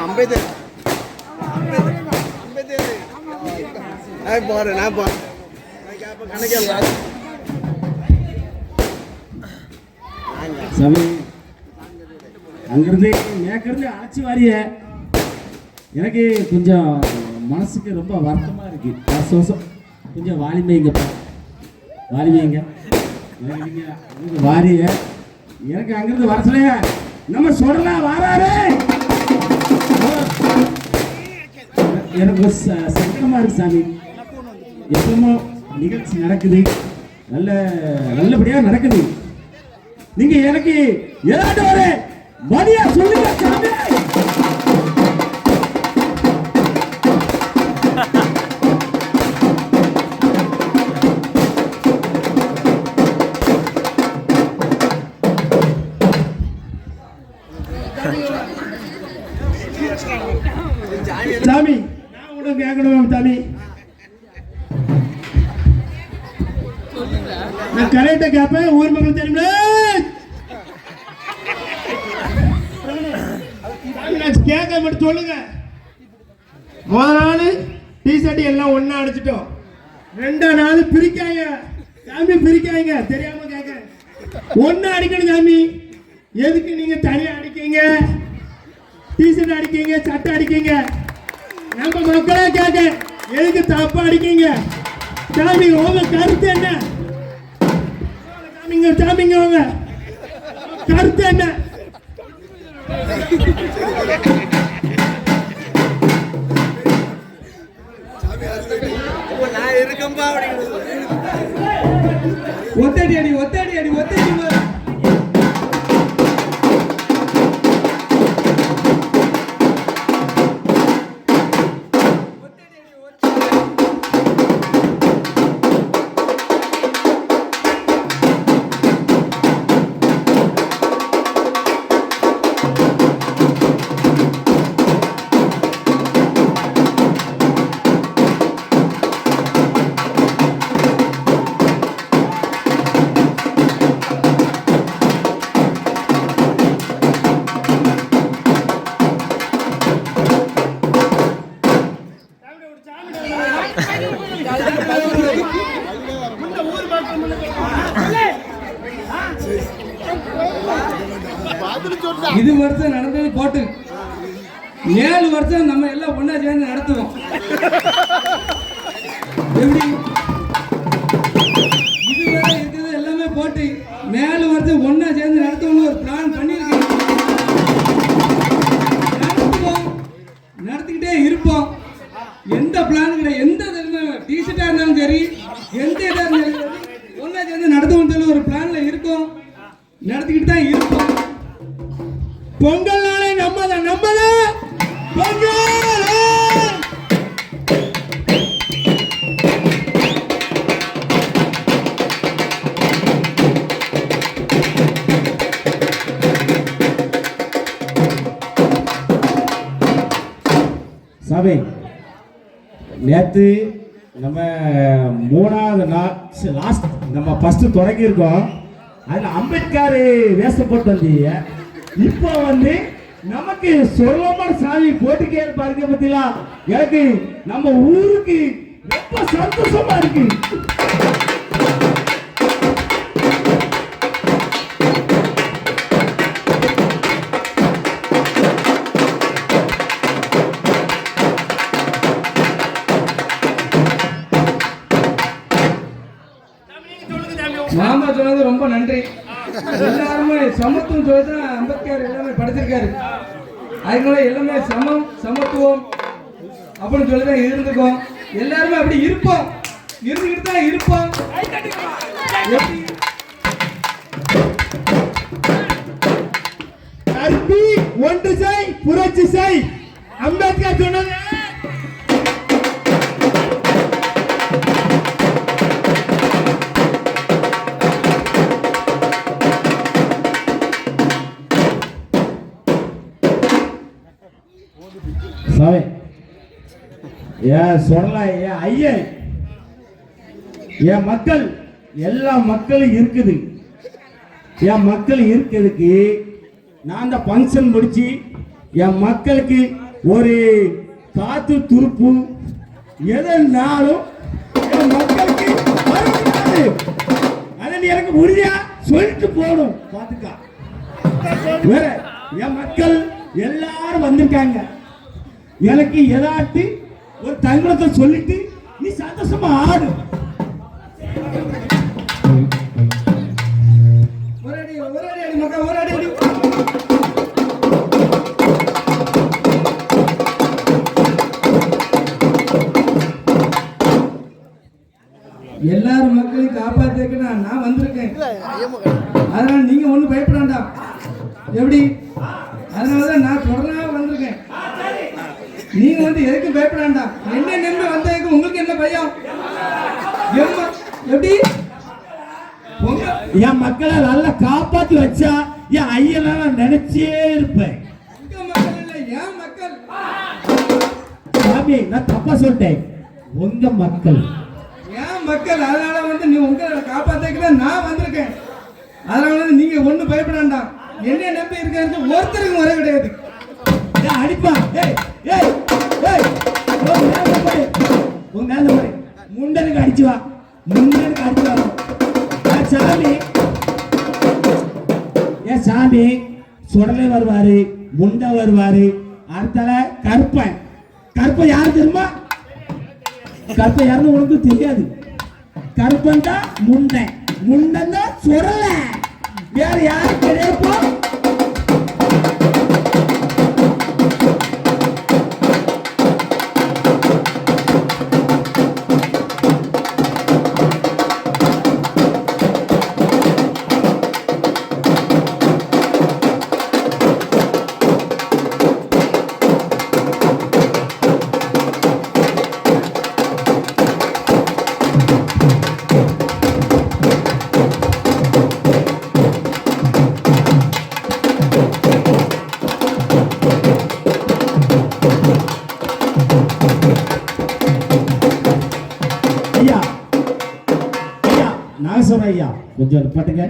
அம்பேத்கர் அம்பேத்கர் நான் போறேன் நான் போறேன் சாமி அங்கிருந்து நேக்கிருந்து அழைச்சி எனக்கு கொஞ்சம் மனசுக்கு ரொம்ப வருத்தமாக இருக்கு. கொஞ்சம் வாலிமைங்கப்பா வாலிமைங்க வாரிய எனக்கு அங்கிருந்து வர சொல்லுங்க. நம்ம சொல்லலாம் வாராரு. எனக்கு ச- சங்கடமா இருக்கு சாமி. எப்பவுமோ நிகழ்ச்சி நடக்குது. நல்ல நல்லபடியா நடக்குது. நீங்க எனக்கு ஏதாட்டு ஒரு மணியா சொல்லுங்க நான் கரெக்டா கேட்பேன் ஊர் மக்கள் தெரியுமா நான் கேட்க மட்டும் சொல்லுங்க. முதல் நாள் டிஷர்ட் எல்லாம் ஒன்னா அடிச்சிட்டோம். ரெண்டா நாள் பிரிக்காங்க. சாமி பிரிக்காங்க. தெரியாம கேட்க. ஒன்னா அடிக்கணும் சாமி. எதுக்கு நீங்க தனியா அடிக்கீங்க? டிஷர்ட் அடிக்கீங்க சட்டை அடிக்கீங்க. நம்ம மக்களே கேட்க. எதுக்கு தப்பா அடிக்கீங்க? சாமி உங்க கருத்து என்ன? சாமிங்க சாமிங்க உங்க கருத்து என்ன? ஒத்தடி அடி ஒத்தடி அடி ஒத்தடி இது வருஷம் நடந்தது போட்டு. ஏழு வருஷம் நம்ம எல்லாம் ஒண்ணா சேர்ந்து நடத்துவோம். எப்படி? பொங்கல் நாளை நம்மத நம்மத பொங்கல் சாமி நேற்று நம்ம மூணாவது நாள் லாஸ்ட் நம்ம ஃபஸ்ட்டு தொடங்கியிருக்கோம். அதில் அம்பேத்கர் வேஷப்பட்டு வந்தீங்க. இப்போ வந்து நமக்கு சொல்லமான சாமி போட்டுக்கே பாருங்க பத்திலா? எனக்கு நம்ம ஊருக்கு ரொம்ப சந்தோஷமா இருக்கு. மாமா சொன்னது ரொம்ப நன்றி. எல்லாருமே சமத்துவம் சொல்லி தான் அம்பேத்கர் எல்லாமே படைச்சிருக்காரு அதனால எல்லாமே சமம் சமத்துவம் அப்படின்னு சொல்லி தான் இருந்துக்கும். எல்லாருமே அப்படி இருப்போம். இருந்துக்கிட்டு தான் இருப்போம். எப்படி? கல்வி ஒன்று செய் புரட்சி செய். அம்பேத்கர் சொன்னது ஏன் சொல்ல ஏன் ஐயன் என் மக்கள் எல்லா மக்களும் இருக்குது. என் மக்கள் இருக்கிறதுக்கு நான் அந்த ஃபங்க்ஷன் முடிச்சு என் மக்களுக்கு ஒரு காத்து துருப்பு எதனாலும் என் மக்களுக்கு அதை. நீ எனக்கு உறுதியா சொல்லிட்டு போகணும். பாத்துக்கா வேற என் மக்கள் எல்லாரும் வந்திருக்காங்க. எனக்கு ஏதாட்டு ஒரு தங்கத்தை சொல்லிட்டு நீ சந்தோஷமா ஆடு. எல்லாரும் மக்களையும் காப்பாத்துக்கு நான் நான் வந்திருக்கேன் அதனால நீங்க ஒண்ணும் பயப்பட வேண்டாம். எப்படி? அதனாலதான் நான் வந்திருக்கேன் நீங்க வந்து எதுக்கும் பயப்பட வேண்டாம். என்ன நின்று வந்ததுக்கு உங்களுக்கு என்ன பயம்? எப்படி? என் மக்களை நல்லா காப்பாத்தி வச்சா என் ஐயனா நான் நினைச்சே இருப்பேன். மக்கள் இல்லை என் மக்கள். சாமி நான் தப்பா சொல்லிட்டேன். உங்க மக்கள். என் மக்கள் அதனால வந்து நீ உங்களை காப்பாத்துக்கு நான் வந்திருக்கேன். அதனால வந்து நீங்க ஒண்ணு பயப்பட வேண்டாம். என்ன நம்பி இருக்கிறது ஒருத்தருக்கும் வர கிடையாது. அடிப்பா. ஏய் ஏய் ஏய் உன் மேல பாரு. உன் மேல பாரு. முண்டனுக்கு அடிச்சு வா. முண்டனுக்கு அடிச்சு வா. ஏன் சாமி. ஏன் சாமி. சுடலை வருவாரு முண்டை வருவாரு. அடுத்தால கருப்பன் கற்பன் யாரு தெரியுமா? கற்பன் யாருன்னு உனக்கு தெரியாது. கருப்பன் தான் முண்டை. முண்டன் தான் சுடல. வேற யாரு கிடையாப்போ ఉద్యోగ పట్టుగా